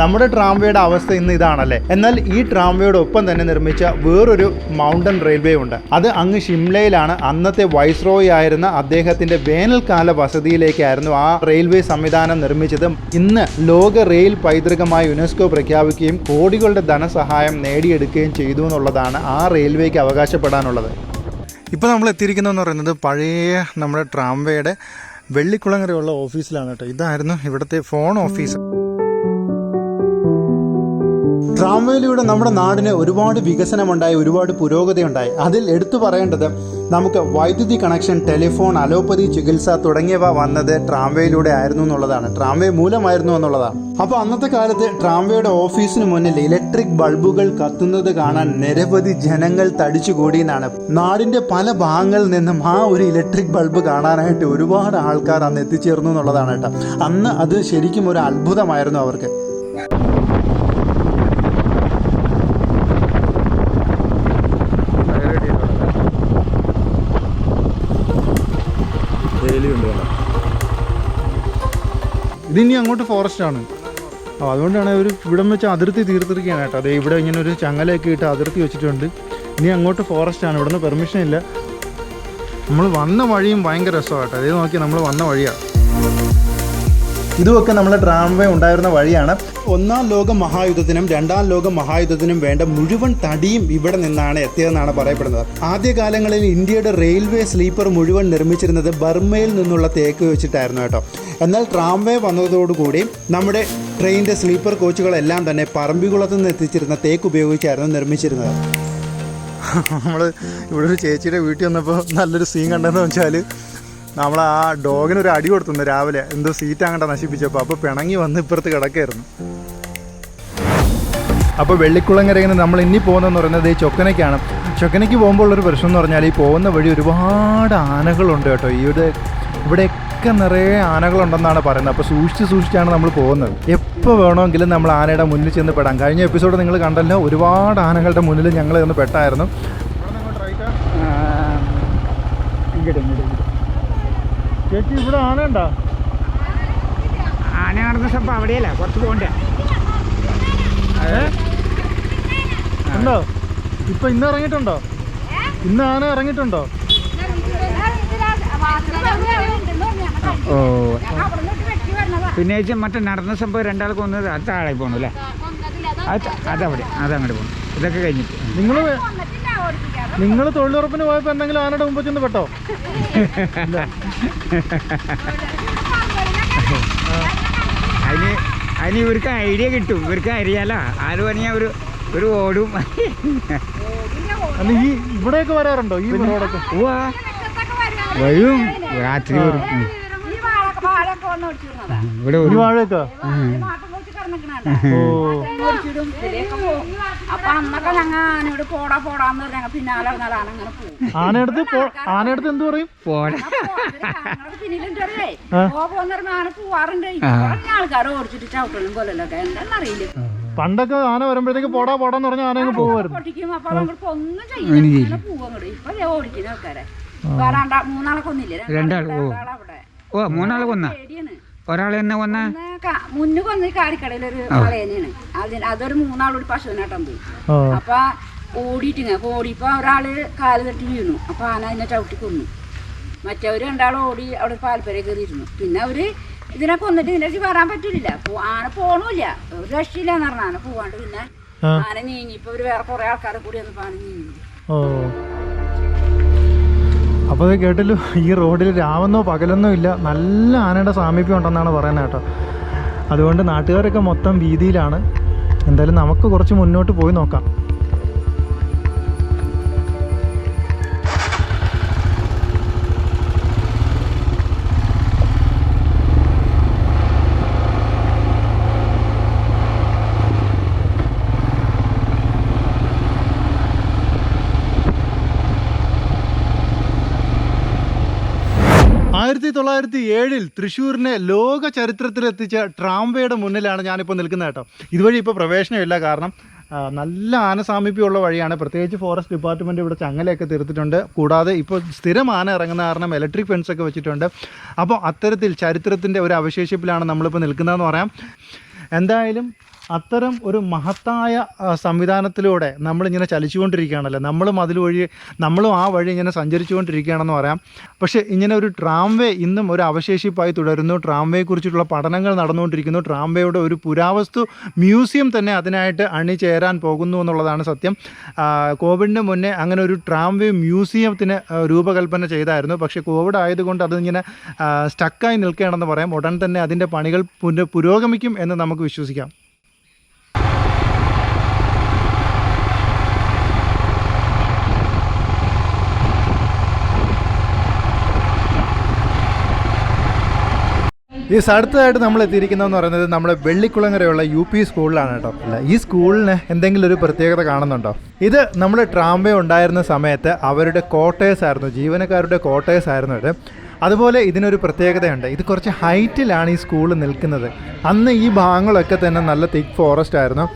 നമ്മുടെ ട്രാംവേയുടെ അവസ്ഥ ഇന്ന് ഇതാണല്ലേ? എന്നാൽ ഈ ട്രാംവേയുടെ ഒപ്പം തന്നെ നിർമ്മിച്ച വേറൊരു മൗണ്ടൻ റെയിൽവേ ഉണ്ട്. അത് അങ്ങ് ഷിംലയിലാണ്. അന്നത്തെ വൈസ്രോയി ആയിരുന്ന അദ്ദേഹത്തിന്റെ വേനൽക്കാല വസതിയിലേക്കായിരുന്നു ആ റെയിൽവേ സംവിധാനം നിർമ്മിച്ചത്. ഇന്ന് ലോക റെയിൽ പൈതൃകമായി യുനെസ്കോ പ്രഖ്യാപിക്കുകയും കോടികളുടെ ധനസഹായം നേടിയെടുക്കുകയും ചെയ്തു എന്നുള്ളതാണ് ആ റെയിൽവേക്ക് അവകാശപ്പെടാനുള്ളത്. ഇപ്പോൾ നമ്മൾ എത്തിയിരിക്കുന്നതെന്ന് പറയുന്നത് പഴയ നമ്മുടെ ട്രാംവേയുടെ വെള്ളിക്കുളങ്ങരയുള്ള ഓഫീസിലാണ് കേട്ടോ. ഇതായിരുന്നു ഇവിടുത്തെ ഫോൺ ഓഫീസ് ട്രാംവേയിലൂടെ നമ്മുടെ നാടിന് ഒരുപാട് വികസനമുണ്ടായി ഒരുപാട് പുരോഗതി ഉണ്ടായി അതിൽ എടുത്തു പറയേണ്ടത് നമുക്ക് വൈദ്യുതി കണക്ഷൻ ടെലിഫോൺ അലോപ്പതി ചികിത്സ തുടങ്ങിയവ വന്നത് ട്രാംവേയിലൂടെ ആയിരുന്നു എന്നുള്ളതാണ്. ട്രാംവേ മൂലമായിരുന്നു എന്നുള്ളതാണ്. അപ്പോൾ അന്നത്തെ കാലത്ത് ട്രാംവേയുടെ ഓഫീസിന് മുന്നിൽ ഇലക്ട്രിക് ബൾബുകൾ കത്തുന്നത് കാണാൻ നിരവധി ജനങ്ങൾ തടിച്ചുകൂടി എന്നാണ് നാടിന്റെ പല ഭാഗങ്ങളിൽ നിന്നും ആ ഒരു ഇലക്ട്രിക് ബൾബ് കാണാനായിട്ട് ഒരുപാട് ആൾക്കാർ അന്ന് എത്തിച്ചേർന്നു എന്നുള്ളതാണ് കേട്ടോ. അന്ന് അത് ശരിക്കും ഒരു അത്ഭുതമായിരുന്നു അവർക്ക്. ഇതിനി അങ്ങോട്ട് ഫോറസ്റ്റ് ആണ്. ആ അതുകൊണ്ടാണ് ഒരു ഇവിടം വെച്ച് അതിർത്തി തീർത്തിരിക്കുകയാണ് കേട്ടോ. അതെ ഇവിടെ ഇങ്ങനെ ഒരു ചങ്ങലയൊക്കെ ഇട്ട് അതിർത്തി വെച്ചിട്ടുണ്ട്. ഇനി അങ്ങോട്ട് ഫോറസ്റ്റ് ആണ്. ഇവിടുന്ന് പെർമിഷൻ ഇല്ല. നമ്മൾ വന്ന വഴിയും ഭയങ്കര രസമാണ് അതേ നോക്കി നമ്മൾ വന്ന വഴിയാണ് ഇതുമൊക്കെ നമ്മുടെ ട്രാംവേ ഉണ്ടായിരുന്ന വഴിയാണ്. ഒന്നാം ലോക മഹായുദ്ധത്തിനും രണ്ടാം ലോക മഹായുദ്ധത്തിനും വേണ്ട മുഴുവൻ തടിയും ഇവിടെ നിന്നാണ് എത്തിയതെന്നാണ് പറയപ്പെടുന്നത്. ആദ്യകാലങ്ങളിൽ ഇന്ത്യയുടെ റെയിൽവേ സ്ലീപ്പർ മുഴുവൻ നിർമ്മിച്ചിരുന്നത് ബർമയിൽ നിന്നുള്ള തേക്ക് വെച്ചിട്ടായിരുന്നു കേട്ടോ. എന്നാൽ ട്രാംവേ വന്നതോടുകൂടി നമ്മുടെ ട്രെയിനിന്റെ സ്ലീപ്പർ കോച്ചുകളെല്ലാം തന്നെ പറമ്പിക്കുളത്ത് നിന്ന് എത്തിച്ചിരുന്ന തേക്ക് ഉപയോഗിച്ചായിരുന്നു നിർമ്മിച്ചിരുന്നത്. നമ്മൾ ഇവിടെ ഒരു ചേച്ചിയുടെ വീട്ടിൽ വന്നപ്പോൾ നല്ലൊരു സീൻ കണ്ടെന്ന് വെച്ചാൽ നമ്മൾ ആ ഡോഗിന് ഒരു അടി കൊടുത്തുന്നു രാവിലെ. എന്തോ സീറ്റ് അങ്ങോട്ട് നശിപ്പിച്ചപ്പോൾ അപ്പോൾ പിണങ്ങി വന്ന് ഇപ്പുറത്ത് കിടക്കായിരുന്നു. അപ്പോൾ വെള്ളിക്കുളങ്ങരയിൽ നമ്മൾ ഇനി പോകുന്നതെന്ന് പറയുന്നത് ഈ ചൊക്കനയ്ക്കാണ്. ചൊക്കനയ്ക്ക് പോകുമ്പോൾ ഉള്ളൊരു പ്രശ്നം എന്ന് പറഞ്ഞാൽ ഈ പോകുന്ന വഴി ഒരുപാട് ആനകളുണ്ട് കേട്ടോ. ഇവിടെ നിറയെ ആനകളുണ്ടെന്നാണ് പറയുന്നത്. അപ്പോൾ സൂക്ഷിച്ച് സൂക്ഷിച്ചാണ് നമ്മൾ പോകുന്നത്. എപ്പോൾ വേണമെങ്കിലും നമ്മൾ ആനയുടെ മുന്നിൽ ചെന്ന് പെടാം. കഴിഞ്ഞ എപ്പിസോഡ് നിങ്ങൾ കണ്ടല്ലോ ഒരുപാട് ആനകളുടെ മുന്നിൽ ഞങ്ങൾ ചെന്ന് പെട്ടായിരുന്നു. ചേച്ചി ഇവിടെ ആന ഉണ്ടോ? ആന നടന്ന സ്ഥലം അവിടെയല്ല കുറച്ച് പോകണ്ടേ. ഉണ്ടോ? ഇപ്പൊ ഇന്ന് ഇറങ്ങിയിട്ടുണ്ടോ? ഇന്ന് ആന ഇറങ്ങിയിട്ടുണ്ടോ? ഓ. പിന്നെ ചേച്ചി മറ്റേ നടന്ന സംഭവം രണ്ടാൾ കൊന്നത് അത് താഴെ പോകണം അല്ലേ? അത് അതവിടെ അതങ്ങോട്ട് പോകണം ഇതൊക്കെ കഴിഞ്ഞിട്ട്. നിങ്ങൾ നിങ്ങൾ തൊഴിലുറപ്പിന് പോയപ്പോൾ എന്തെങ്കിലും ആനയുടെ മുമ്പ് ചെന്ന് പെട്ടോ? അതിന് അതിന് ഇവർക്ക് ഐഡിയ കിട്ടും. ഇവർക്ക് അറിയാലോ. ആര് പറഞ്ഞാൽ ഒരു ഒരു ഓടും. അല്ല ഈ ഇവിടെയൊക്കെ വരാറുണ്ടോ? ഈ വരും. രാത്രി വരും. ഇവിടെ ഒരു വാഴയൊക്കെ? ആനയെടുത്ത് ആനയടുത്ത് എന്ത് പറയും? പണ്ടൊക്കെ ആന വരുമ്പോഴത്തേക്ക് പോടാ പോടാന്ന് പറഞ്ഞ ആന അങ്ങ് പോകുമായിരുന്നു. ഒന്നും ചെയ്യില്ല. രണ്ടാൾ. ഓ മൂന്നാൾ കൊന്ന? ഒരാൾ ഒരാളെ തന്നെ കൊന്ന? മുന്നു കൊന്ന കളയനാണ് അതിന് അതൊരു മൂന്നാളൊരു പശുവിനാട്ടം പോയി. അപ്പൊ ഓടിയിട്ടിങ്ങ ഓടിയപ്പോ ഒരാൾ കാൽ തട്ടി വീണു. അപ്പൊ ആന അതിനെ ചവിട്ടി കൊന്നു. മറ്റവര് രണ്ടാളും ഓടി അവിടെ പാൽപ്പര കയറിയിരുന്നു. പിന്നെ അവർ ഇതിനെ കൊന്നിട്ട് ഇതിനെ വരാൻ പറ്റില്ല ആന പോണില്ല. ഒരു രക്ഷയില്ല എന്ന് പറഞ്ഞ ആന പോവാണ്ട്. പിന്നെ. ആന നീങ്ങി. ഇപ്പൊ വേറെ കുറെ ആൾക്കാരെ കൂടി വന്നപ്പോ ആന നീങ്ങി. ഓ. അപ്പോൾ അത് കേട്ടല്ലോ ഈ റോഡിൽ രാവെന്നോ പകലെന്നോ ഇല്ല നല്ല ആനയുടെ സാമീപ്യം ഉണ്ടെന്നാണ് പറയുന്നത് കേട്ടോ. അതുകൊണ്ട് നാട്ടുകാരൊക്കെ മൊത്തം വീതിയിലാണ് എന്തായാലും നമുക്ക് കുറച്ച് മുന്നോട്ട് പോയി നോക്കാം. ആയിരത്തി തൊള്ളായിരത്തി ഏഴിൽ തൃശ്ശൂരിനെ ലോക ചരിത്രത്തിലെത്തിച്ച ട്രാംവേയുടെ മുന്നിലാണ് ഞാനിപ്പോൾ നിൽക്കുന്നത് കേട്ടോ. ഇതുവഴി ഇപ്പോൾ പ്രവേശനമില്ല കാരണം നല്ല ആനസാമീപ്യമുള്ള വഴിയാണ്. പ്രത്യേകിച്ച് ഫോറസ്റ്റ് ഡിപ്പാർട്ട്മെന്റ് ഇവിടെ ചങ്ങലയൊക്കെ തീർത്തിട്ടുണ്ട്. കൂടാതെ ഇപ്പോൾ സ്ഥിരം ആന ഇറങ്ങുന്ന കാരണം ഇലക്ട്രിക് ഫെൻസൊക്കെ വെച്ചിട്ടുണ്ട്. അപ്പോൾ അത്തരത്തിൽ ചരിത്രത്തിന്റെ ഒരു അവശേഷിപ്പിലാണ് നമ്മളിപ്പോൾ നിൽക്കുന്നതെന്ന് പറയാം. എന്തായാലും അത്തരം ഒരു മഹത്തായ സംവിധാനത്തിലൂടെ നമ്മളിങ്ങനെ ചലിച്ചുകൊണ്ടിരിക്കുകയാണല്ലോ. നമ്മളും അതിൽ വഴി നമ്മളും ആ വഴി ഇങ്ങനെ സഞ്ചരിച്ചുകൊണ്ടിരിക്കുകയാണെന്ന് പറയാം. പക്ഷേ ഇങ്ങനെ ഒരു ട്രാംവേ ഇന്നും ഒരു അവശേഷിപ്പായി തുടരുന്നു. ട്രാംവേയെക്കുറിച്ചിട്ടുള്ള പഠനങ്ങൾ നടന്നുകൊണ്ടിരിക്കുന്നു. ട്രാംവേയുടെ ഒരു പുരാവസ്തു മ്യൂസിയം തന്നെ അതിനായിട്ട് അണിചേരാൻ പോകുന്നു എന്നുള്ളതാണ് സത്യം. കോവിഡിന് മുന്നേ അങ്ങനെ ഒരു ട്രാംവേ മ്യൂസിയത്തിന് രൂപകൽപ്പന ചെയ്തായിരുന്നു. പക്ഷേ കോവിഡ് ആയതുകൊണ്ട് അതിങ്ങനെ സ്റ്റക്കായി നിൽക്കുകയാണെന്ന് പറയാം. ഉടൻ തന്നെ അതിന്റെ പണികൾ പുരോഗമിക്കും എന്ന് നമുക്ക് വിശ്വസിക്കാം. ഈ അടുത്തതായിട്ട് നമ്മൾ എത്തിയിരിക്കുന്നതെന്ന് പറയുന്നത് നമ്മുടെ വെള്ളിക്കുളങ്ങരയുള്ള യു പി സ്കൂളിലാണ് കേട്ടോ. അല്ല ഈ സ്കൂളിന് എന്തെങ്കിലും ഒരു പ്രത്യേകത കാണുന്നുണ്ടോ? ഇത് നമ്മൾ ട്രാംവേ ഉണ്ടായിരുന്ന സമയത്ത് അവരുടെ ക്വാർട്ടേഴ്സ് ആയിരുന്നു ജീവനക്കാരുടെ ക്വാർട്ടേഴ്സ് ആയിരുന്നു ഇത്. അതുപോലെ ഇതിനൊരു പ്രത്യേകതയുണ്ട്. ഇത് കുറച്ച് ഹൈറ്റിലാണ് ഈ സ്കൂൾ നിൽക്കുന്നത്. അന്ന് ഈ ഭാഗങ്ങളൊക്കെ തന്നെ നല്ല തിക്ക് ഫോറസ്റ്റ് ആയിരുന്നു.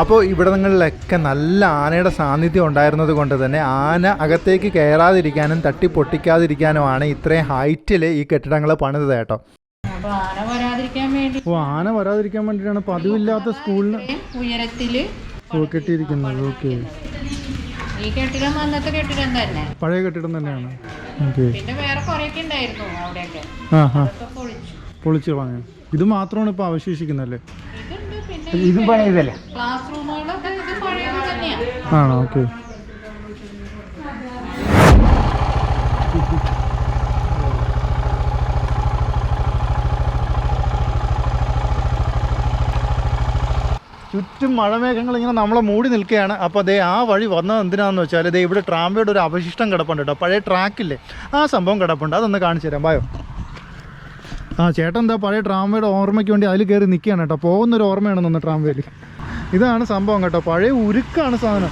അപ്പോൾ ഇവിടങ്ങളിലൊക്കെ നല്ല ആനയുടെ സാന്നിധ്യം ഉണ്ടായിരുന്നത് കൊണ്ട് തന്നെ ആന അകത്തേക്ക് കയറാതിരിക്കാനും തട്ടി പൊട്ടിക്കാതിരിക്കാനുമാണ് ഇത്രയും ഹൈറ്റിൽ ഈ കെട്ടിടങ്ങൾ പണിതത് കേട്ടോ. അപ്പൊ ആന വരാതിരിക്കാൻ വേണ്ടി ഓ ആന വരാതിരിക്കാൻ വേണ്ടിയിട്ടാണ് പതിവില്ലാത്ത സ്കൂളിന് ഉയരത്തിൽ കെട്ടിയിരിക്കുന്നത്. ഓക്കെ ഈ കെട്ടിടം അന്നത്തെ കെട്ടിടം തന്നെ. പഴയ കെട്ടിടം തന്നെയാണ്. പിന്നെ വേറെ കുറെയൊക്കെ ഉണ്ടായിരുന്നു അവിടെയൊക്കെ. പൊളിച്ചു. പൊളിച്ചു കളഞ്ഞു. ഇത് മാത്രമാണ് ഇപ്പൊ അവശേഷിക്കുന്നല്ലേ ഇതും പഴയതല്ലേ ക്ലാസ് റൂമുകളൊക്കെ ഇത് പഴയത് തന്നെയാണ് ആണോ? ഓക്കെ ചുറ്റും മഴമേഘങ്ങൾ ഇങ്ങനെ നമ്മളെ മൂടി നിൽക്കുകയാണ്. അപ്പോൾ അതേ ആ വഴി വന്നത് എന്തിനാണെന്ന് വെച്ചാൽ ദേ ഇവിടെ ട്രാമ്പയുടെ ഒരു അവശിഷ്ടം കിടപ്പുണ്ട് കേട്ടോ. പഴയ ട്രാക്കില്ലേ? ആ സംഭവം കിടപ്പുണ്ട്. അതൊന്ന് കാണിച്ചു തരാം. ബായോ ആ ചേട്ടൻ എന്താ പഴയ ട്രാമ്പയുടെ ഓർമ്മയ്ക്ക് വേണ്ടി അതിൽ കയറി നിൽക്കുകയാണ് കേട്ടോ. പോകുന്നൊരു ഓർമ്മയാണ് നിന്ന് ട്രാമ്പയിൽ ഇതാണ് സംഭവം കേട്ടോ. പഴയ ഉരുക്കാണ് സാധനം.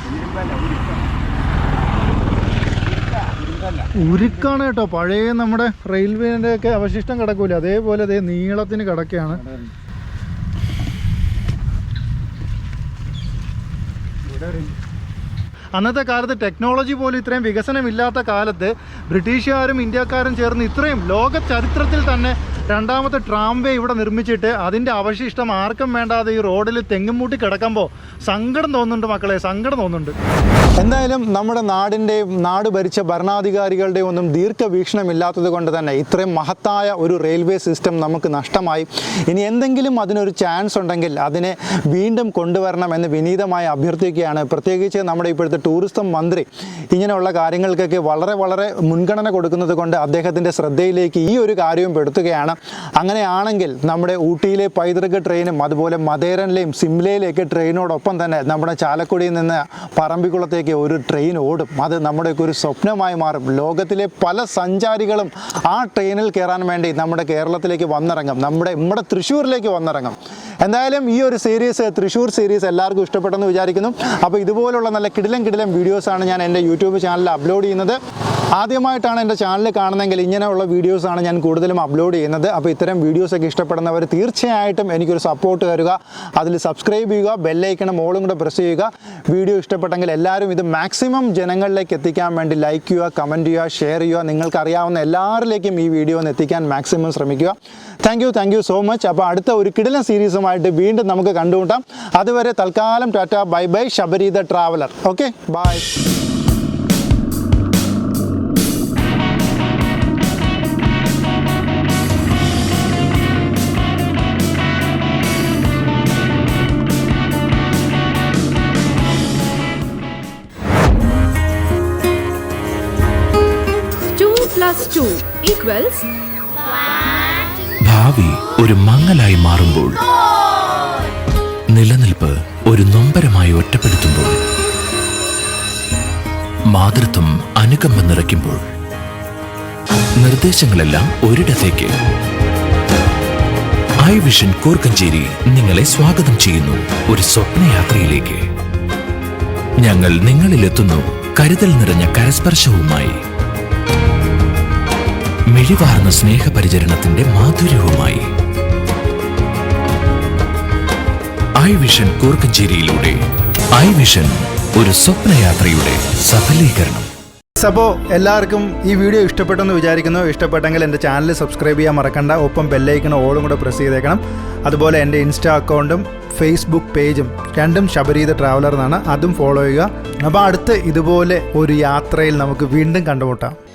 ഉരുക്കാണ് കേട്ടോ. പഴയ നമ്മുടെ റെയിൽവേന്റെ ഒക്കെ അവശിഷ്ടം കിടക്കൂല. അതേപോലെ അതേ നീളത്തിന് കിടക്കുകയാണ്. അന്നത്തെ കാലത്ത് ടെക്നോളജി പോലും ഇത്രയും വികസനമില്ലാത്ത കാലത്ത് ബ്രിട്ടീഷുകാരും ഇന്ത്യക്കാരും ചേർന്ന് ഇത്രയും ലോക ചരിത്രത്തിൽ തന്നെ രണ്ടാമത്തെ ട്രാംവേ ഇവിടെ നിർമ്മിച്ചിട്ട് അതിന്റെ അവശിഷ്ടം ആർക്കും വേണ്ടാതെ ഈ റോഡിൽ തെങ്ങും മൂട്ടി കിടക്കുമ്പോൾ സങ്കടം തോന്നുന്നുണ്ട് മക്കളെ സങ്കടം തോന്നുന്നുണ്ട്. എന്തായാലും നമ്മുടെ നാടിന്റെയും നാട് ഭരിച്ച ഭരണാധികാരികളുടെയും ഒന്നും ദീർഘവീക്ഷണമില്ലാത്തത് കൊണ്ട് തന്നെ ഇത്രയും മഹത്തായ ഒരു റെയിൽവേ സിസ്റ്റം നമുക്ക് നഷ്ടമായി. ഇനി എന്തെങ്കിലും അതിനൊരു ചാൻസ് ഉണ്ടെങ്കിൽ അതിനെ വീണ്ടും കൊണ്ടുവരണം എന്ന് വിനീതമായി അഭ്യർത്ഥിക്കുകയാണ്. പ്രത്യേകിച്ച് നമ്മുടെ ഇപ്പോഴത്തെ ടൂറിസം മന്ത്രി ഇങ്ങനെയുള്ള കാര്യങ്ങൾക്കൊക്കെ വളരെ വളരെ മുൻഗണന കൊടുക്കുന്നത് കൊണ്ട് അദ്ദേഹത്തിന്റെ ശ്രദ്ധയിലേക്ക് ഈ ഒരു കാര്യവും പെടുത്തുകയാണ്. അങ്ങനെയാണെങ്കിൽ നമ്മുടെ ഊട്ടിയിലെ പൈതൃക ട്രെയിനും അതുപോലെ മതേരനിലെയും സിംലയിലേക്ക് ട്രെയിനോടൊപ്പം തന്നെ നമ്മുടെ ചാലക്കുടിയിൽ നിന്ന് പറമ്പിക്കുളത്തേക്ക് ഒരു ട്രെയിൻ ഓടും. അത് നമ്മുടെയൊക്കെ ഒരു സ്വപ്നമായി മാറും. ലോകത്തിലെ പല സഞ്ചാരികളും ആ ട്രെയിനിൽ കയറാൻ വേണ്ടി നമ്മുടെ കേരളത്തിലേക്ക് വന്നിറങ്ങും. നമ്മുടെ നമ്മുടെ തൃശ്ശൂരിലേക്ക് വന്നിറങ്ങും. എന്തായാലും ഈ ഒരു സീരീസ് തൃശ്ശൂർ സീരീസ് എല്ലാവർക്കും ഇഷ്ടപ്പെട്ടെന്ന് വിചാരിക്കുന്നു. അപ്പോൾ ഇതുപോലുള്ള നല്ല കിടിലം കിടിലം വീഡിയോസാണ് ഞാൻ എന്റെ യൂട്യൂബ് ചാനലിൽ അപ്ലോഡ് ചെയ്യുന്നത്. ആദ്യമായിട്ടാണ് എന്റെ ചാനൽ കാണുന്നതെങ്കിൽ ഇങ്ങനെയുള്ള വീഡിയോസാണ് ഞാൻ കൂടുതലും അപ്ലോഡ് ചെയ്യുന്നത്. അപ്പോൾ ഇത്തരം വീഡിയോസൊക്കെ ഇഷ്ടപ്പെടുന്നവർ തീർച്ചയായിട്ടും എനിക്കൊരു സപ്പോർട്ട് തരിക. അതിൽ സബ്സ്ക്രൈബ് ചെയ്യുക ബെല്ലൈക്കണം ഓളും കൂടെ പ്രസ് ചെയ്യുക. വീഡിയോ ഇഷ്ടപ്പെട്ടെങ്കിൽ എല്ലാവരും ഇത് മാക്സിമം ജനങ്ങളിലേക്ക് എത്തിക്കാൻ വേണ്ടി ലൈക്ക് ചെയ്യുക കമന്റ് ചെയ്യുക ഷെയർ ചെയ്യുക. നിങ്ങൾക്കറിയാവുന്ന എല്ലാവരിലേക്കും ഈ വീഡിയോ ഒന്ന് എത്തിക്കാൻ മാക്സിമം ശ്രമിക്കുക. Thank you thank you so much അപ്പോൾ അടുത്ത ഒരു കിടിലൻ സീരീസുമായിട്ട് വീണ്ടും നമുക്ക് കണ്ടുമുട്ടാം. അതുവരെ തൽക്കാലം ടാറ്റ ബൈ ബൈ. ശബരീത ട്രാവലർ ഓക്കെ ബൈ 2 ഭാവി ഒരു മങ്ങലായി മാറുമ്പോൾ. നിലനിൽപ്പ് ഒരു നൊമ്പരമായി ഒറ്റപ്പെടുത്തുമ്പോൾ. മാതൃത്വം അനുകമ്പ നിറയ്ക്കുമ്പോൾ. നിർദ്ദേശങ്ങളെല്ലാം ഒരിടത്തേക്ക്. ഐ വിഷൻ കോർക്കഞ്ചേരി നിങ്ങളെ സ്വാഗതം ചെയ്യുന്നു ഒരു സ്വപ്നയാത്രയിലേക്ക്. ഞങ്ങൾ നിങ്ങളിലെത്തുന്നു കരുതൽ നിറഞ്ഞ കരസ്പർശവുമായി. മിഴിവാർന്ന സ്നേഹപരിചരണത്തിന്റെ മാധുര്യവുമായി. ഐ വിഷൻ കൂർക്കഞ്ചേരിയിലൂടെ. ഐ വിഷൻ ഒരു സ്വപ്നയാത്രയുടെ സഫലീകരണം. അപ്പോൾ എല്ലാവർക്കും ഈ വീഡിയോ ഇഷ്ടപ്പെട്ടെന്ന് വിചാരിക്കുന്നു. ഇഷ്ടപ്പെട്ടെങ്കിൽ എന്റെ ചാനൽ സബ്സ്ക്രൈബ് ചെയ്യാൻ മറക്കണ്ട. ഒപ്പം ബെല്ലൈക്കണം ഓളും കൂടെ പ്രസ് ചെയ്തേക്കണം. അതുപോലെ എന്റെ ഇൻസ്റ്റാ അക്കൗണ്ടും ഫേസ്ബുക്ക് പേജും രണ്ടും ശബരീത ട്രാവലർ എന്നാണ്. അതും ഫോളോ ചെയ്യുക. അപ്പോൾ അടുത്ത് ഇതുപോലെ ഒരു യാത്രയിൽ നമുക്ക് വീണ്ടും കണ്ടുമുട്ടാം.